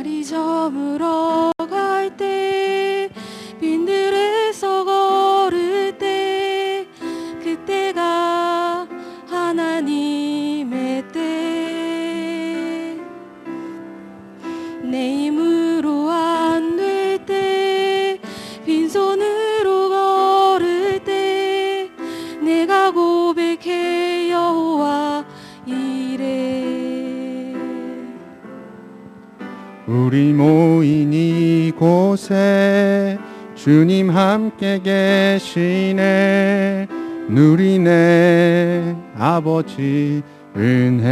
날이 저물어 우리 모인 이곳에 주님 함께 계시네. 누리네 아버지 은혜.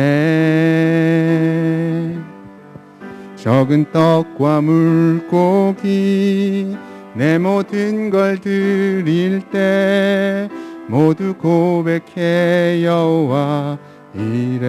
적은 떡과 물고기 내 모든 걸 드릴 때 모두 고백해 여호와 이래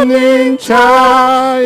찾는 자에게.